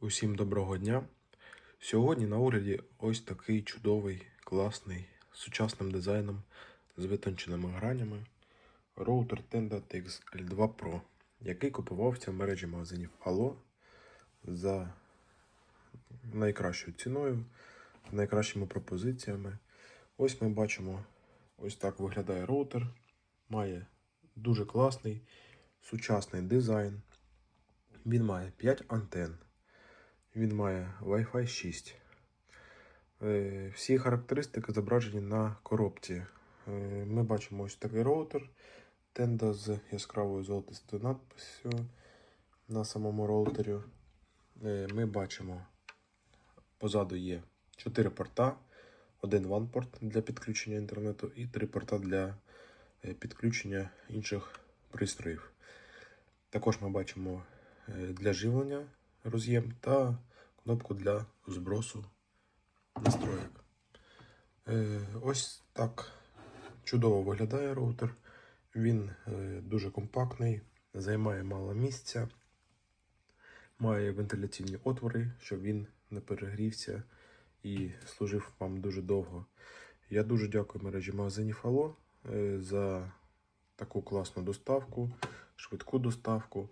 Усім доброго дня. Сьогодні на огляді ось такий чудовий, класний, з сучасним дизайном, з витонченими гранями роутер Tenda TX L2 Pro, який купувався в мережі магазинів Allo за найкращою ціною, найкращими пропозиціями. Ось ми бачимо, ось так виглядає роутер. Має дуже класний сучасний дизайн. Він має 5 антенн. Він має Wi-Fi 6. Е, Всі характеристики зображені на коробці. Е, Ми бачимо ось такий роутер Tenda з яскравою золотистою надписю на самому роутері. Е, Ми бачимо, позаду є 4 порта, один WAN-порт для підключення інтернету і 3 порта для підключення інших пристроїв. Також ми бачимо для живлення роз'єм та кнопку для збросу настроєк. Е, Ось так чудово виглядає роутер. Він е, дуже компактний, займає мало місця, має вентиляційні отвори, щоб він не перегрівся і служив вам дуже довго. Я дуже дякую мережі магазинів Алло е, за таку класну доставку, швидку доставку.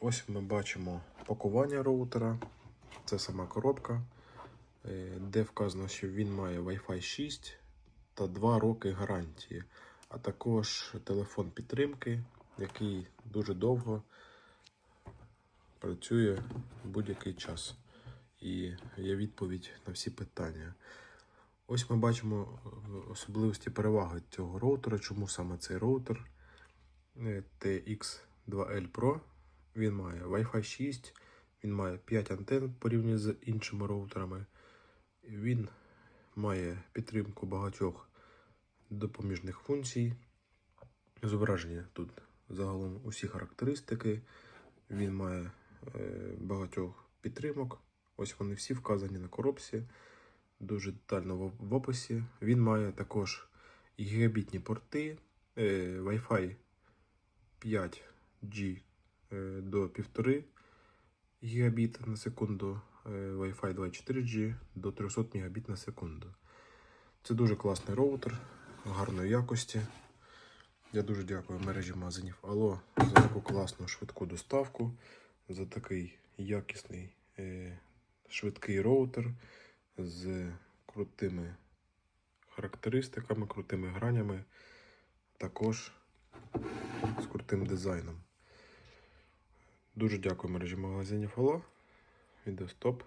Ось ми бачимо пакування роутера. Це сама коробка, е, де вказано, що він має Wi-Fi 6 та 2 роки гарантії, а також телефон підтримки, який дуже довго працює будь-який час. І є відповідь на всі питання. Ось ми бачимо е, особливості переваги цього роутера. Чому саме цей роутер е, TX2L Pro. Він має Wi-Fi 6, він має 5 антенн порівняно з іншими роутерами. Він має підтримку багатьох допоміжних функцій. Зображення тут загалом усі характеристики. Він має е, багатьох підтримок. Ось вони всі вказані на коробці. Дуже детально в, описі. Він має також гігабітні порти, е, Wi-Fi 5G е, до 1,5 гігабіт на секунду, е, Wi-Fi 24G до 300 Мбіт на секунду. Це дуже класний роутер гарної якості. Я дуже дякую мережі магазинів Алло за таку класну швидку доставку, за такий якісний е, швидкий роутер з крутими характеристиками, крутими гранями, також з крутим дизайном. Дуже дякую мережі магазинів Алло. Відео стоп.